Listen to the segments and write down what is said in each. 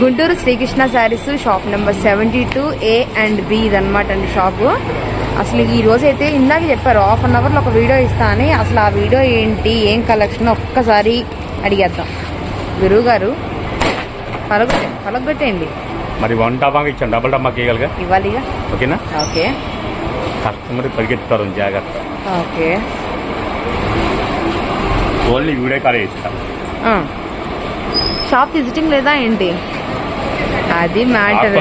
Guntur Srikrishna sarees shop number seventy two A and B ఇదనమాట అండి shop అసలు ఈ రోజు అయితే ఇందాక చెప్పారు హాఫ్ అన్ అవర్లో ఒక వీడియో ఇస్తా అని. అసలు ఆ వీడియో ఏంటి ఏం కలెక్షన్ ఒక్కసారి అడిగేద్దాం. గురువు గారు పలగొట్టే పలగొట్టేయండి. మరి వన్ డబ్బాకి ఇచ్చాను డబుల్ డబ్బాకి ఇవ్వగలిగా ఇవ్వాలిగా ఓకేనా? ఓకే. కస్టమర్ పరిగెత్తుతారు జాగ్రత్త. ఓకే. ఓన్లీ వీడియో కాలే ఇస్తాను. షాప్ విజిటింగ్ లేదా ఏంటి అది మ్యాటర్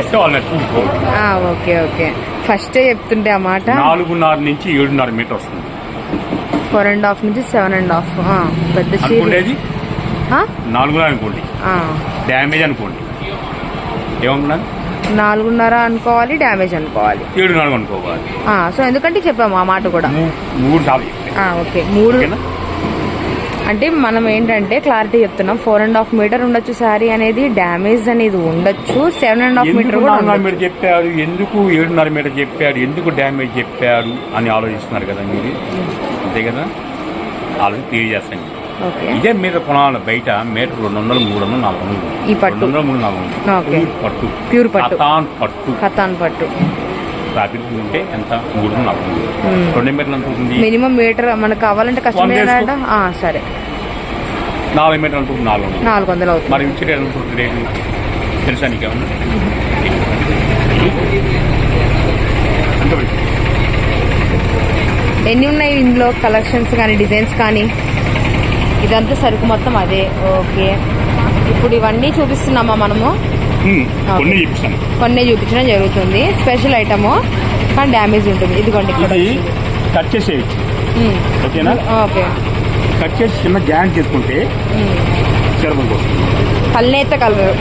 ఓకే ఓకే. ఫస్టే చెప్తుంటే ఆ మాట? నాలుగున్నర నుంచి ఏడున్నర మీటర్ వస్తుంది. ఫోర్ అండ్ హాఫ్ నుంచి సెవెన్ అండ్ హాఫ్ పెద్ద? నాలుగున్నర అనుకోండి. డ్యామేజ్ అనుకోండి. ఏమనుకున్నాను నాలుగున్నర అనుకోవాలి డ్యామేజ్ అనుకోవాలి. ఏడున్నర అనుకోవాలి. సో ఎందుకంటే చెప్పాము ఆ మాట కూడా. మూడు ఓకే. మూడు అంటే మనం ఏంటంటే క్లారిటీ చెప్తున్నాం. ఫోర్ అండ్ హాఫ్ మీటర్ ఉండొచ్చు శారీ అనేది డ్యామేజ్ అనేది ఉండొచ్చు. Seven and half metre. Metre చెప్పాడు? ఎందుకు ఏడున్నర మీటర్ చెప్పాడు? ఎందుకు డ్యామేజ్ చెప్పాడు? అని ఆలోచిస్తున్నారు కదా మీరు. అంతే కదా? ఆలోచన క్లియర్ చేస్తాను. ఓకే. ఇదే మీటర్ కొనాలి. బయట మీటర్ రెండు వందలు మూడు వందలు నాలుగు వందలు. ఈ పట్టు. రెండు వందలు మూడు నాలుగు వందలు. పట్టు. ప్యూర్ పట్టు. పట్టు. కథాన్ పట్టు. ఉంటే ఎంత మూడు వందలు మ్మ్. రెండు మీటర్లు ఎంత ఉంటుంది? మినిమం మీటర్ మనకు కావాలంటే ఆ, సరే. నాలుగు మీటర్లు ఎంత ఉంటుంది? నాలుగు వందలు. నాలుగు వందలు అవుతుంది. మరి ఇచ్చే ఎంత ఉంటుంది రేటు? తెలుసా ఎంత పడుతుంది? ఎన్ని ఉన్నాయి ఇందులో కలెక్షన్స్ కానీ డిజైన్స్ కానీ? ఇదంతా సరుకు మొత్తం అదే. ఓకే. ఇప్పుడు ఇవన్నీ చూపిస్తున్నామా మనము. కొన్ని చూపిస్తాను. కొన్ని చూపించడం జరుగుతుంది. స్పెషల్ ఐటమ్ కానీ డ్యామేజ్ ఉంటుంది. ఇదిగోండి ఇక్కడ కట్ చేసేయచ్చు. ఓకేనా? ఓకే. కట్ చేసి చిన్న జాయింట్ చేసుకుంటే. కలనేత కలర్.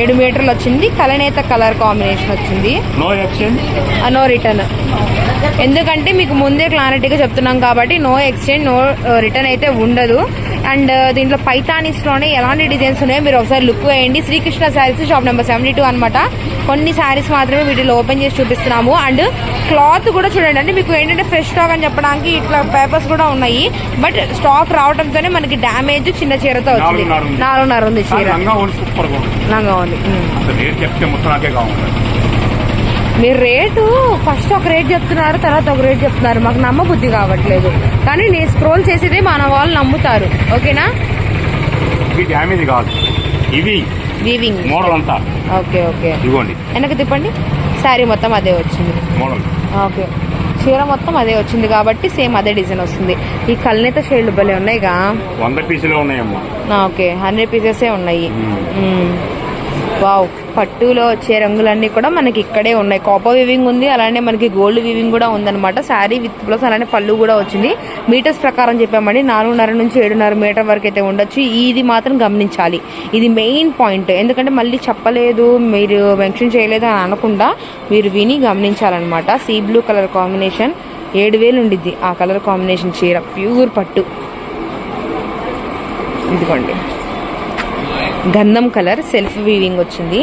ఏడు మీటర్లు వచ్చింది. కలనేత కలర్ కాంబినేషన్ వచ్చింది. నో రిటర్న్ ఎందుకంటే మీకు ముందే క్లారిటీగా చెప్తున్నాం కాబట్టి నో ఎక్స్చేంజ్ నో రిటర్న్ అయితే ఉండదు. అండ్ దీంట్లో పైతానిస్లోనే ఎలాంటి డిజైన్స్ ఉన్నాయో మీరు ఒకసారి లుక్ వేయండి. Srikrishna sarees shop number seventy two అనమాట కొన్ని శారీస్ మాత్రమే వీటిలో ఓపెన్ చేసి చూపిస్తున్నాము. అండ్ క్లాత్ కూడా చూడండి. అంటే మీకు ఏంటంటే ఫ్రెష్ స్టాక్ అని చెప్పడానికి ఇట్లా పేపర్స్ కూడా ఉన్నాయి. బట్ స్టాక్ రావడంతోనే మనకి డ్యామేజ్ చిన్న చీరతో వచ్చింది. నాలుగున్నర ఉంది. చీర ఉంది లంగా ఉంది ఉమ్. అసలు రేట్ చెప్తే మొత్తం నాకే కావాలి మీరు రేటు ఫస్ట్ ఒక రేట్ చెప్తున్నారు తర్వాత ఒక రేట్ చెప్తున్నారు. మాకు నమ్మబుద్ధి కావట్లేదు. కానీ నేను స్క్రోల్ చేసేదే మన వాళ్ళు నమ్ముతారు. ఓకేనా? ఇది డ్యామేజ్ కాదు. ఇవి వీవింగ్ మోడల్ అంతా. Okay okay. ఇదిగోండి వెనక్కి తిప్పండి. శారీ మొత్తం అదే వచ్చింది. మోడల్. ఓకే. చీర మొత్తం అదే వచ్చింది కాబట్టి సేమ్ అదే డిజైన్ వస్తుంది. ఈ కల్నేత షేడ్లు భలే ఉన్నాయిగా. వంద పీసులే ఉన్నాయమ్మా. ఓకే. హండ్రెడ్ పీసెసే ఉన్నాయి. వావ్ పట్టులో వచ్చే రంగులన్నీ కూడా మనకి ఇక్కడే ఉన్నాయి. కాపర్ వివింగ్ ఉంది అలానే మనకి గోల్డ్ వివింగ్ కూడా ఉందన్నమాట. శారీ విత్ ప్లస్ అలానే పళ్ళు కూడా వచ్చింది. మీటర్స్ ప్రకారం చెప్పామండి నాలుగున్నర నుంచి ఏడున్నర మీటర్ వరకు అయితే ఉండొచ్చు. ఇది మాత్రం గమనించాలి. ఇది మెయిన్ పాయింట్ ఎందుకంటే మళ్ళీ చెప్పలేదు మీరు మెన్షన్ చేయలేదు అని అనకుండా మీరు విని గమనించాలన్నమాట. సీ బ్లూ కలర్ కాంబినేషన్ ఏడు వేలు ఉండిద్ది. ఆ కలర్ కాంబినేషన్ చీర ప్యూర్ పట్టు. ఇదిగోండి. గంధం కలర్ సెల్ఫ్ వీవింగ్ వచ్చింది.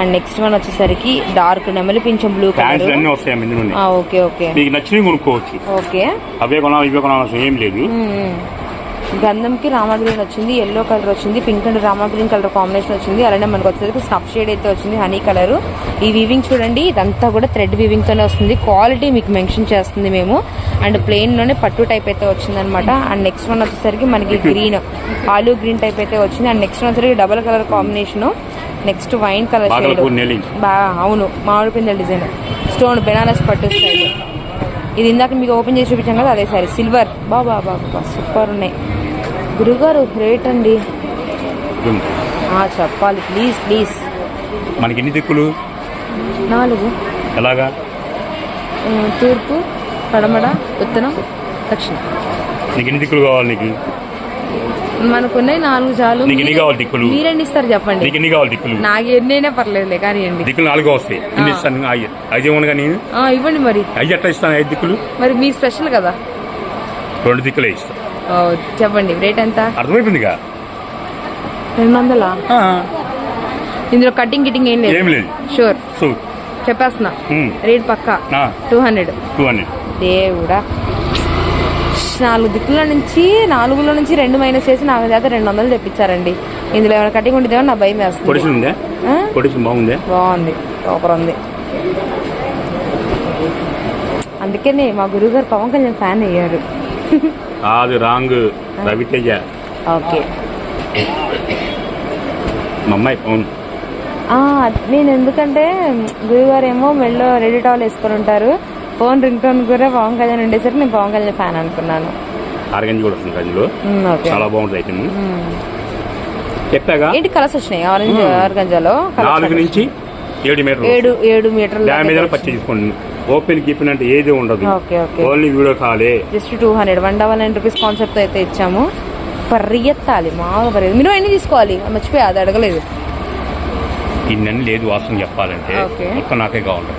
అండ్ నెక్స్ట్ వన్ వచ్చేసరికి డార్క్ నెమలి పింఛం బ్లూ కలర్. అన్నీ వస్తాయి ఇందులోనే ఓకే ఓకే. మీకు నచ్చినవి కొనుక్కోవచ్చు. ఓకే. అవే కొనాలి ఇవే కొనాలి అసలు ఏం లేదు. గంధంకి రామా గ్రీన్ వచ్చింది ఎల్లో కలర్ వచ్చింది pink and Rama green colour combination వచ్చింది. అలానే మనకు వచ్చేసరికి స్నఫ్ షేడ్ అయితే వచ్చింది హనీ కలర్ ఈ వీవింగ్ చూడండి ఇదంతా కూడా థ్రెడ్ వీవింగ్ తోనే వస్తుంది. క్వాలిటీ మీకు మెన్షన్ చేస్తుంది మేము. అండ్ ప్లెయిన్లోనే పట్టు టైప్ అయితే వచ్చింది అనమాట అండ్ నెక్స్ట్ వన్ వచ్చేసరికి మనకి గ్రీన్ ఆలు గ్రీన్ టైప్ అయితే వచ్చింది. అండ్ నెక్స్ట్ వన్ వచ్చేసరికి double colour combination next wine colour shade Bhagalpur నెల్లింగ్ బా అవును మామిడి పిందెల డిజైన్ స్టోన్ బెనారస్ పట్టు స్టైల్ ఇది ఇందాక మీకు ఓపెన్ చేసి చూపించాం కదా అదే సారీ సిల్వర్ బా బా బా బా సూపర్ ఉన్నాయి. గురుగారు రేట్ అండి. చెప్పాలి. ప్లీజ్ ప్లీజ్ మనకి ఎన్ని దిక్కులు? నాలుగు. ఎలాగా? తూర్పు పడమడ ఉత్తరం దక్షిణ. నీకు ఎన్ని దిక్కులు కావాలి నీకు? మనకున్నాయి నాలుగు చాలు. నీకు ఎన్ని కావాలి దిక్కులు? మీరెన్ని ఇస్తారు చెప్పండి. నీకు ఎన్ని కావాలి దిక్కులు? నాకు ఎన్నైనా పర్లేదులే కానివ్వండి. దిక్కులు నాలుగు వస్తాయి. ఎన్ని ఇస్తాను? ఐదు. ఇవ్వను కానీ? ఇవ్వండి మరి. ఐదు ఎట్లా ఇస్తాను? ఐదు దిక్కులు? మరి మీ స్పెషల్ కదా. రెండు దిక్కులే ఇస్తాను చెప్పండి రేట్ ఎంత? అర్థమైపోయిందిగా? రెండు వందలా ఇందులో కటింగ్ గిటింగ్ ఏం లేదు. షూర్ చెప్పేస్తున్నా. రేట్ పక్కా. టూ హండ్రెడ్ టూ హండ్రెడ్ దేవుడా. నాలుగు దిక్కుల నుంచి నాలుగులో నుంచి రెండు మైనస్ చేసి నాలుగు చేత రెండు వందలు తెప్పించారండి. ఇందులో ఏమైనా కటింగ్ ఉంటుందేమో నా భయం వేస్తుంది. బాగుందా? బాగుంది. సూపర్ ఉంది. అందుకనే మా గురువుగారు పవన్ కళ్యాణ్ ఫ్యాన్ అయ్యారు. అది రాంగ్ రవితేజ. ఓకే. మా అమ్మాయి ఆ, నేను ఎందుకంటే గురుగారు ఏమో మెళ్ళో రెడీ టవల్ వేసుకొని ఉంటారు. ఫోన్ రింగ్ టోన్ కూడా పవన్ కళ్యాణ్ ఉండేసరికి నేను పవన్ కళ్యాణ్ ఫ్యాన్ అనుకున్నాను. ఆరగంజి కూడా వస్తుంది చాలా బాగుంటుంది ఐటమ్. చెప్పాగా? ఏంటి కలర్స్ వచ్చినాయి? ఆరెంజ్ ఆర్గంజాలో నాలుగు నుంచి ఏడు మీటర్లు ఏడు ఏడు మీటర్లు డ్యామేజ్ పచ్చి తీసుకోండి. ఓపెన్ గిప్పిన్ అంటే ఏది ఉండదు. ఓన్లీ వీడియో కాలే. Just two hundred one double nine rupees concept అయితే ఇచ్చాము. పరిగెత్తాలి మామూలుగా పరిగెత్తాలి. మీరు ఎన్ని తీసుకోవాలి? మర్చిపోయా అది అడగలేదు. ఇన్నని లేదు వాసన చెప్పాలంటే. మొత్తం నాకే కావాలి.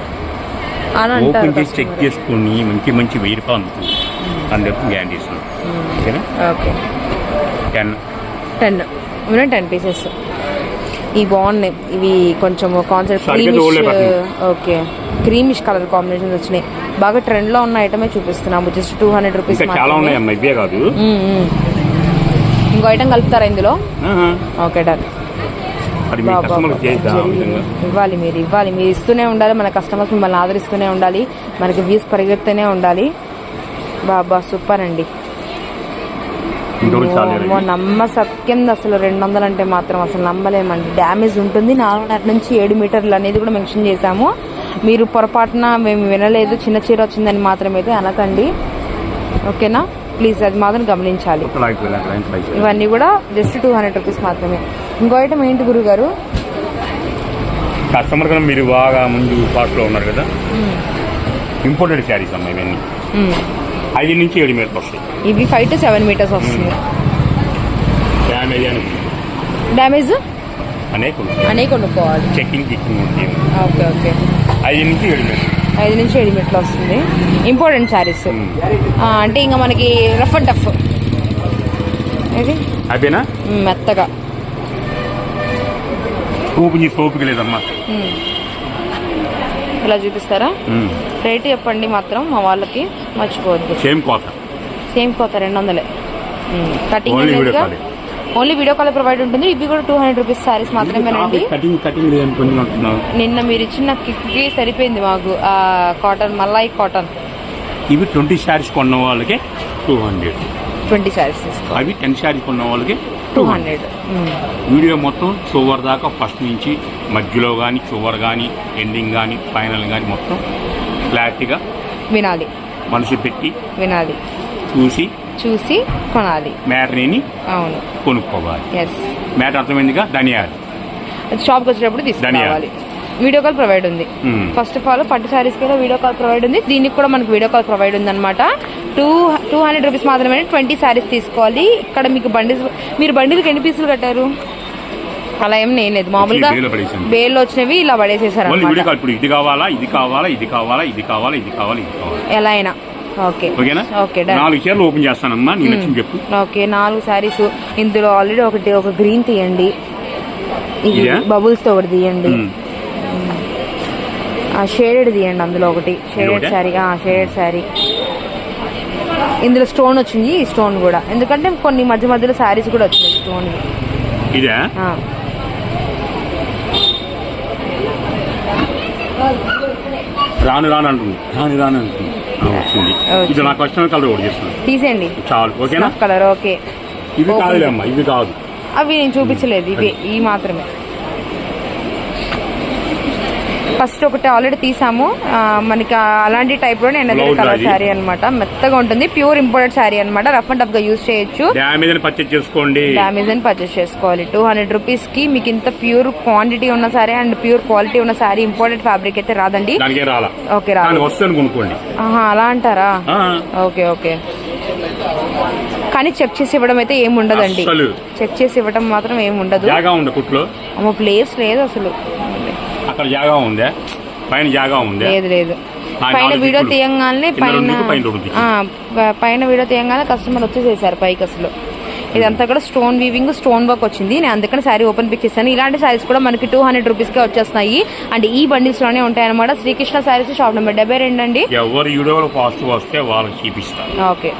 ఓపెన్ చేసి చెక్. చేసుకుని మంచి మంచి వెయ్యి రూపాయలు అందుతుంది. అందరికి గ్యారంటీ ఇస్తున్నాను ఓకేనా? Okay. Ten ten ten pieces ఇవి బాగున్నాయి. ఇవి కొంచెం కాన్సెప్ట్ సరిగ్గా creamish. Okay. Creamish colour combinations వచ్చినాయి. బాగా ట్రెండ్లో ఉన్న ఐటమే చూపిస్తున్నాము జస్ట్ టూ హండ్రెడ్ రూపీస్ ఇంకా చాలా ఉన్నాయమ్మా ఇవే కాదు. ఇంకో ఐటమ్ కలుపుతారా ఇందులో. ఓకే డన్ ఇవ్వాలి మీరు ఇవ్వాలి. మీరు ఇస్తూనే ఉండాలి మన కస్టమర్స్ మిమ్మల్ని ఆదరిస్తూనే ఉండాలి మనకి వ్యూస్ పరిగెత్తూనే ఉండాలి. బాబా సూపర్ అండి. నమ్మ సత్యం. అసలు రెండు వందలు అంటే మాత్రం అసలు నమ్మలేమండి. డ్యామేజ్ ఉంటుంది. నాలుగున్నర నుంచి ఏడు మీటర్లు అనేది కూడా మెన్షన్ చేశాము. మీరు పొరపాటున మేము వినలేదు. చిన్న చీర వచ్చిందని మాత్రం అయితే అనకండి. ఓకేనా? ప్లీజ్ అది మాత్రం గమనించాలి. ఇవన్నీ కూడా జస్ట్ టూ హండ్రెడ్ రూపీస్ మాత్రమే. ఇంకో ఐటమ్ ఏంటి గురుగారు? కస్టమర్ కన్నా మీరు బాగా ముందు పార్ట్లో ఉన్నారు కదా. ఇంపోర్టెడ్ శారీస్ అమ్మా ఇవన్నీ. ఐదు నుంచి ఏడు మీటర్లు వస్తాయి. ఇవి ఫైవ్ టు సెవెన్ మీటర్స్ వస్తుంది. డ్యామేజ్ అని. డ్యామేజ్ అనేక అనే కొనుక్కోవాలి చెక్కింగ్ గిక్కింగ్ ఉంటుంది ఓకే ఓకే ఐదు నుంచి ఏడు మీటర్లు. ఐదు నుంచి ఏడు మీటర్లు వస్తుంది. ఇంపార్టెంట్ శారీస్ అంటే ఇంకా మనకి రఫ్ అండ్ టఫ్ ఇది మ్మ్, మెత్తగా. ఓపెన్ చేసి ఓపిక లేదమ్మా. మ్మ్. ఇలా చూపిస్తారా. రేట్ చెప్పండి మాత్రం మా వాళ్ళకి మర్చిపోవద్దు. సేమ్ కోత సేమ్ కొత్త రెండు వందలే cutting. Only video call provide ఉంటుంది. ఇవి కూడా టూ హండ్రెడ్ రూపీస్ శారీస్ మాత్రమేనండి. నిన్న మీరు ఇచ్చిన కిక్కి సరిపోయింది మాకు కాటన్ మల్లాయి కాటన్ ఇవి ట్వంటీ శారీస్ కొన్న వాళ్ళకి టూ హండ్రెడ్ ట్వంటీ శారీస్ అవి టెన్ శారీస్ కొన్న వాళ్ళకి టూ హండ్రెడ్ వీడియో మొత్తం చివరి దాకా ఫస్ట్ నుంచి మధ్యలో కానీ చివరి కానీ ఎండింగ్ కానీ ఫైనల్ కానీ మొత్తం క్లారిటీగా వినాలి. మనసు పెట్టి వినాలి. చూసి చూసి కొనాలి. మ్యాటరీని అవును. కొనుక్కోవాలి. ఎస్ మ్యాటర్ అర్థమైందిగా? ధనియాలు. షాప్కి వచ్చేటప్పుడు తీసుకురావాలి. వీడియో కాల్ ప్రొవైడ్ ఉంది. ఫస్ట్ ఆఫ్ ఆల్ పట్టు సారీస్ కూడా వీడియో కాల్ ప్రొవైడ్ ఉంది. దీనికి కూడా మనకు వీడియో కాల్ ప్రొవైడ్ ఉంది అనమాట టూ టూ హండ్రెడ్ రూపీస్ మాత్రమే ట్వంటీ సారీస్ తీసుకోవాలి. ఇక్కడ మీకు బండిల్స్ మీరు బండిల్కి ఎన్ని పీసులు కట్టారు? అలా ఏం నేను లేదు. మామూలుగా బేలో వచ్చినవి ఇలా పడేసేసారు ఇప్పుడు ఇది కావాలా ఇది కావాలా ఇది కావాలా ఇది కావాలా ఇది కావాలా ఇది కావాలా. ఎలా అయినా. ఓకే ఓకేనా? ఓకే నాలుగు చీరలు ఓపెన్ చేస్తానమ్మా నేను నచ్చింది చెప్పు. ఓకే నాలుగు శారీస్ ఇందులో ఆల్రెడీ ఒకటి ఒక గ్రీన్ తీయండి. ఇది? బబుల్స్తో ఒకటి తీయండి. ఆ షేడెడ్ తీయండి అందులో ఒకటి. షేడెడ్? శారీ. ఆ షేడెడ్ శారీ. ఇందులో స్టోన్ వచ్చింది ఈ స్టోన్ కూడా. ఎందుకంటే కొన్ని మధ్య మధ్యలో శారీస్ కూడా వచ్చినాయి స్టోన్ ఇదే? రాను రాను అంటుంది. రాను రాను అంటుంది. వచ్చింది. వచ్చింది. ఇది నా కస్టమర్ కలర్ ఒకటి చేస్తాను తీసేయండి. చాలు ఓకేనా? Colour okay. ఇది. కాదులే అమ్మా ఇది కాదు. అవి నేను చూపించలేదు ఇవి ఈ మాత్రమే. ఫస్ట్ ఒకటి ఆల్రెడీ తీసాము. మనకి అలాంటి టైప్లో నేను కలర్? శారీ అన్నమాట. మెత్తగా ఉంటుంది. ప్యూర్ ఇంపోర్టెడ్ శారీ అన్నమాట. రఫ్ అండ్ టఫ్గా యూజ్ చేయొచ్చు. డ్యామేజ్ అని పర్చేజ్ చేసుకోండి. డామేజ్ అని పర్చేస్ చేసుకోవాలి. టూ హండ్రెడ్ రూపీస్కి మీకు ఇంత ప్యూర్ క్వాంటిటీ ఉన్న సారీ అండ్ ప్యూర్ క్వాలిటీ ఉన్న సారీ ఇంపోర్టెడ్ ఫ్యాబ్రిక్ అయితే రాదండి. ఓకే అలా అంటారా? Okay okay. కానీ చెక్ చేసి ఇవ్వడం అయితే ఏమి ఉండదండి. చెక్ చేసి ఇవ్వడం మాత్రం ఏమి ఉండదు అమ్మ ప్లేస్ లేదు అసలు. అక్కడ జాగా ఉందా? పైన జాగా ఉందా? లేదు లేదు. పైన వీడియో. తీయంగానే పైన పైన వీడియో తీయంగానే కస్టమర్ వచ్చేసేసారు పైకి అసలు. ఇదంతా కూడా స్టోన్ వీవింగ్ స్టోన్ వర్క్ వచ్చింది. నేను అందుకని శారీ ఓపెన్ పిక్ ఇలాంటి శారీస్ కూడా మనకి టూ హండ్రెడ్ రూపీస్కే వచ్చేస్తున్నాయి. అండ్ ఈ బండిల్స్లోనే ఉంటాయి అనమాట శ్రీకృష్ణ శారీస్ షాప్ నెంబర్ డెబ్బై రెండు అండి. ఎవరు వీడియోలో ఫాస్ట్ వస్తే వాళ్ళకి చూపిస్తారు. ఓకే.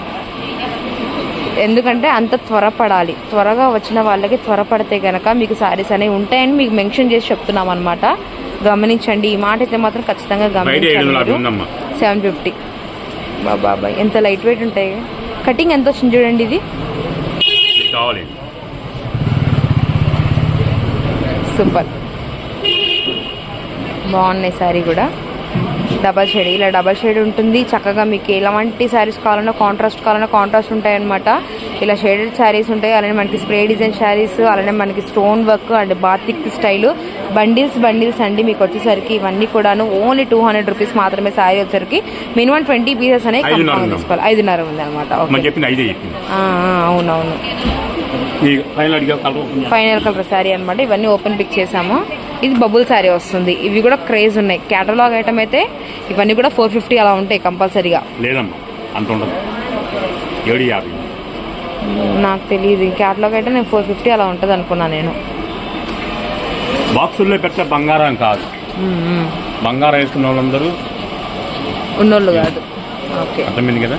ఎందుకంటే అంత త్వరపడాలి. త్వరగా వచ్చిన వాళ్ళకి త్వరపడితే కనుక మీకు శారీస్ అనేవి ఉంటాయని మీకు మెన్షన్ చేసి చెప్తున్నాం అనమాట గమనించండి. ఈ మాట అయితే మాత్రం ఖచ్చితంగా గమనించండి సెవెన్ ఫిఫ్టీ. బాబాయ్ ఎంత లైట్ వెయిట్ ఉంటాయి? కటింగ్ ఎంత వచ్చింది చూడండి ఇది. సూపర్. బాగున్నాయి శారీ కూడా. Double shade. ఇలా డబల్ షేడ్ ఉంటుంది. చక్కగా మీకు ఎలాంటి శారీస్ కావాలన్నా కాంట్రాస్ట్ కావాలన్నా కాంట్రాస్ట్ ఉంటాయి అనమాట ఇలా షేడెడ్ శారీస్ ఉంటాయి. అలానే మనకి స్ప్రే డిజైన్ శారీస్ అలానే మనకి stone work and batik style bundles bundles అండి. మీకు వచ్చేసరికి ఇవన్నీ కూడాను ఓన్లీ టూ హండ్రెడ్ రూపీస్ మాత్రమే శారీ వచ్చేసరికి మినిమం ట్వంటీ పీసెస్ అనేవి? తీసుకోవాలి. ఐదున్నర ఉంది అనమాట అవునవును. ఫైనల్ కలర్ శారీ అనమాట ఇవన్నీ ఓపెన్ పిక్ చేసాము ఇది బబుల్ శారీ వస్తుంది. ఇవి కూడా క్రేజ్ ఉన్నాయి. క్యాటలాగ్ ఐటమ్ అయితే ఇవన్నీ కూడా ఫోర్ ఫిఫ్టీ అలా ఉంటాయి కంపల్సరీగా. లేదమ్మా అంత ఉండదు. నాకు తెలియదు క్యాటలాగ్ అయితే నేను ఫోర్ ఫిఫ్టీ అలా ఉంటుంది అనుకున్నా నేను. బాక్సుల్లో పెట్టే బంగారం కాదు. బంగారం వేసుకున్న వాళ్ళందరూ ఉన్నోళ్ళు కాదు. ఓకే. అర్థమైంది కదా?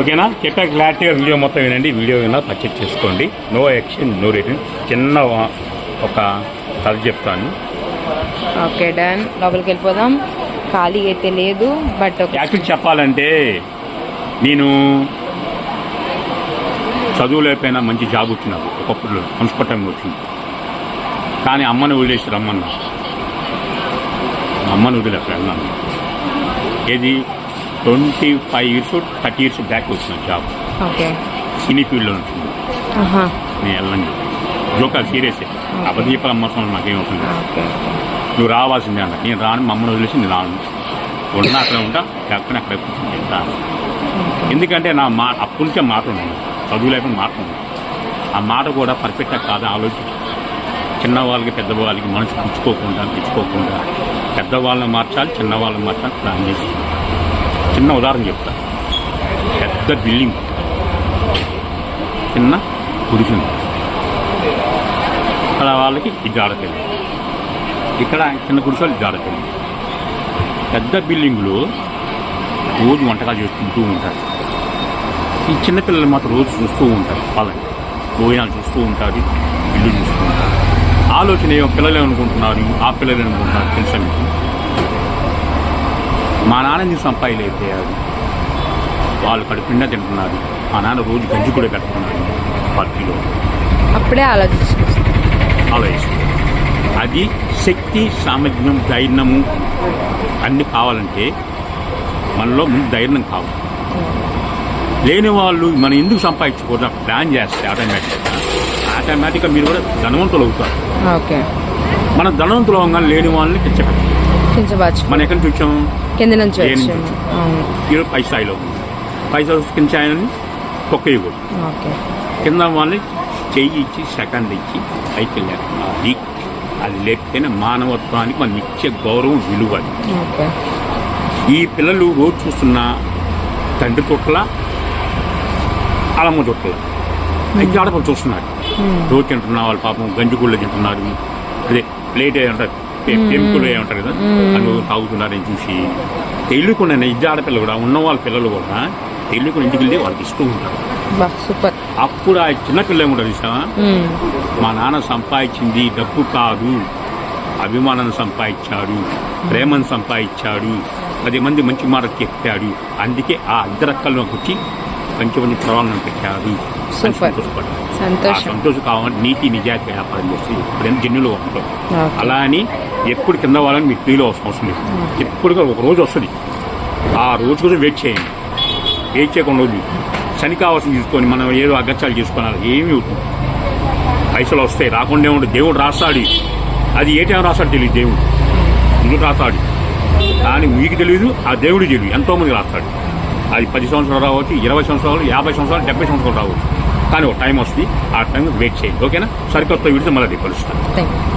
ఓకేనా? చెప్పా క్లారిటీగా వీడియో మొత్తం వినండి. వీడియో విన్నా పర్చేజ్ చేసుకోండి. నో ఎక్స్చేంజ్ నో రేటింగ్ చిన్న ఒక కథ చెప్తాను. Okay done. లోపలికి వెళ్ళిపోదాం. ఖాళీ అయితే లేదు బట్ యాక్చువల్ చెప్పాలంటే నేను చదువు లేకపోయినా మంచి జాబ్ వచ్చినది ఒకప్పుడు మున్సిపల్ వచ్చింది కానీ అమ్మని వదిలేసి రమ్మన్నా. అమ్మని వదిలేసి వెళ్ళాను ఏది? Twenty five years thirty years back వచ్చిన జాబ్. సినీ ఫీల్డ్లో ఉంటుంది. నేను వెళ్ళండి జోకా సీరియస్. అబద్ధం చెప్పాలి అమ్మసం నాకేం అవసరం లేదు. ఓకే నువ్వు రావాల్సిందే అన్న. నేను రాను మా అమ్మని వదిలేసి నేను రాను. ఉన్నా అక్కడ ఉంటా అక్కడ కూర్చుంటే రాను. ఎందుకంటే నా మా అప్పటి నుంచే మాట ఉన్నాను చదువు లేకుండా మాట ఉంది ఆ మాట కూడా పర్ఫెక్ట్గా కాదని ఆలోచించి. చిన్నవాళ్ళకి పెద్దవాళ్ళకి మనసు పుచ్చుకోకుండా తెచ్చుకోకుండా పెద్దవాళ్ళని మార్చాలి చిన్నవాళ్ళని మార్చాలి ప్లాన్ చేసి చిన్న ఉదాహరణ చెప్తా. పెద్ద బిల్డింగ్. చిన్న గుడిసింది అక్కడ వాళ్ళకి ఇది ఆడకెళ్ళి ఇక్కడ చిన్న గుడిసెలు ఇది ఆడకెళ్ళి పెద్ద బిల్డింగ్లో రోజు వంటకాలు చేసుకుంటూ ఉంటారు. ఈ చిన్నపిల్లలు మాత్రం రోజు చూస్తూ ఉంటారు. వాళ్ళని భోజనాలు చూస్తూ ఉంటారు. ఇల్లు చూస్తూ ఉంటారు. ఆలోచన ఏమో పిల్లలు ఏమనుకుంటున్నారు ఆ పిల్లలు ఏమనుకుంటున్నారు తెలుసా మీకు? మా నాన్నని సంపాయిలైతే అది. వాళ్ళు కడుపుండా తింటున్నారు. మా నాన్న రోజు గంజి కూడా పెట్టుకున్నాడు పార్టీలో అప్పుడే ఆలోచించుకోవచ్చు ఆలోచిస్తుంది అది శక్తి సామర్థ్యం ధైర్యము అన్ని కావాలంటే మనలో ముందు ధైర్యం కావాలి. లేని వాళ్ళు మనం ఎందుకు సంపాదించకూడదు ప్లాన్ చేస్తే ఆటోమేటిక్గా. ఆటోమేటిక్గా మీరు కూడా ధనవంతులు అవుతారు. ఓకే. మన ధనవంతులు అవ్వగానే లేని వాళ్ళని కించబాచు మనం ఎక్కడి నుంచి వచ్చాము? కింద నుంచి వచ్చాము. ఈరోజు పై స్థాయిలో. పై స్థాయి కింద ఆయనని తొక్కయకూడదు కింద వాళ్ళని చెయ్యి ఇచ్చి సెకండ్ ఇచ్చి పైకి లేపాలి అది లేకపోతేనే మానవత్వానికి మనం ఇచ్చే గౌరవం విలువ అది. ఈ పిల్లలు రోజు చూస్తున్న తండ్రి తొట్ల అలమ్మ తొట్ల అయితే ఆడపడు చూస్తున్నారు రోజు తింటున్న వాళ్ళు పాపం గంజిగుళ్ళు తింటున్నారు. అదే ప్లేట్ ఏమంటారు పెంకులు ఏమంటారు కదా. అని తాగుతున్నారని చూసి. తెలియకుండా ఇద్దరు ఆడపిల్ల కూడా ఉన్న వాళ్ళ పిల్లలు కూడా తెలియకుండా ఇంటికి వెళ్ళి వాళ్ళకి ఇస్తూ ఉంటారు. సూపర్. అప్పుడు ఆ చిన్న పిల్ల కూడా చూసావా? మా నాన్న సంపాదించింది డబ్బు కాదు. అభిమానాన్ని సంపాదించాడు. ప్రేమను సంపాదించాడు. పది మంది మంచి మాట చెప్పాడు. అందుకే ఆ అద్దరక్కల్లో వచ్చి మంచి మంచి ప్రవాణం పెట్టాడు. ఆ సంతోషం. సంతోషం కావాలంటే నీతి నిజాయితీ వ్యాపారం చేసి ఇప్పుడు జన్యులుగా ఉంటాం. అలా అని ఎప్పుడు కింద వాళ్ళని మీకు ఫీల్ అవసరం లేదు. ఎప్పుడు ఒక రోజు వస్తుంది. ఆ రోజు కోసం వెయిట్ చేయండి. వెయిట్ చేయకుండా వద్దు. శని కావాల్సింది తీసుకొని మనం ఏదో అగత్యాలు చేసుకోవాలి ఏమీ అవుతుంది పైసలు వస్తాయి రాకుండా ఉండదు దేవుడు రాస్తాడు. అది ఏ టైం రాస్తాడు తెలియదు దేవుడు. ముందు రాస్తాడు. కానీ మీకు తెలియదు ఆ దేవుడు తెలియదు ఎంతో మంది రాస్తాడు. అది పది సంవత్సరాలు రావచ్చు ఇరవై సంవత్సరాలు యాభై సంవత్సరాలు డెబ్బై సంవత్సరాలు రావచ్చు. కానీ ఒక టైం వస్తుంది. ఆ టైం వెయిట్ చేయండి. ఓకేనా? సరికొత్త వీడితో మళ్ళీ కలుస్తాను. Thank you